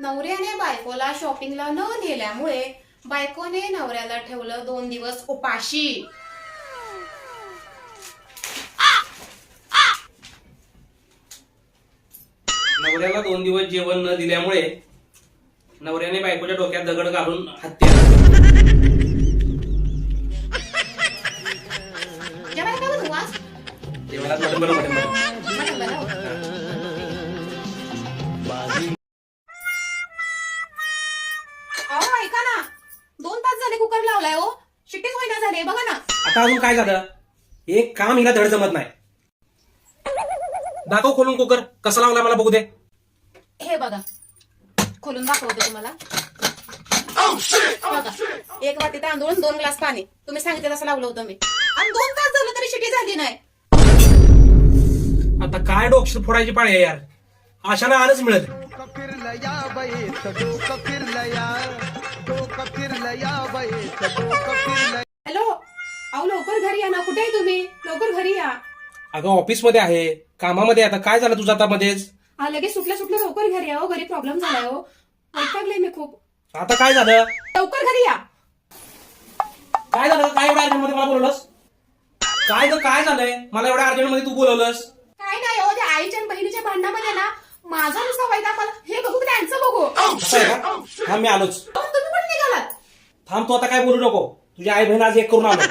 नवऱ्याने बायकोला शॉपिंगला न नेल्यामुळे बायकोने नवऱ्याला ठेवलं दोन दिवस उपाशी नवऱ्याला दोन दिवस जेवण न दिल्यामुळे नवऱ्याने बायकोच्या डोक्यात दगड घालून हत्या जेवायला काय बनवू आज? जेवायला मटण बनव, मटण बनव. मटण बनव. अहो ऐका ना. दोन तास झाले कुकर लावलाय हो. शिट्टीच होईना झाले. बघा ना. आता अजून काय झालं? एक काम हिला धड जमत नाही. दाखव खोलून कुकर. कसा लावला मला बघू दे. हे बघा. खोलून दाखवते तुम्हाला. बघा. एक वाटी तांदूळ दोन ग्लास पाणी. तुम्ही सांगितलं तसं लावलं होतं मी. आणि दोन तास झालं तरी शिटी झाली नाही. आता काय डोक्ष फोडायची पाळी आहे यार? अशाला आलंच मिळत. डोकं फिरलं या बाईच डोकं फिरलं हॅलो अहो लवकर घरी या ना. कुठे आहे तुम्ही? लवकर घरी या. अगं ऑफिसमध्ये आहे. कामामध्ये आता काय झालं तुझं आता मध्येच? हा लगेच सुटल्या सुटल्या लवकर घरी या हो. घरी प्रॉब्लेम झालाय हो. वैतागले मी खूप. आता काय झालं? लवकर घरी या. काय झालं? काय एवढ्या अर्जंटमध्ये मला बोलवलंस? काय ग काय झालंय? मला एवढ्या अर्जंटमध्ये तू बोलवलंस? काय नाही हो त्या आईच्या आणि बहिणीच्या भांडणामध्ये ना माझा नुसता वैताग मला हे बघू की त्यांचं बघू. अहो, असं आहे का? थांब मी आलोच. थांब तू आता काय बोलू नको. तुझी आई बहीण आज एक करून आलो.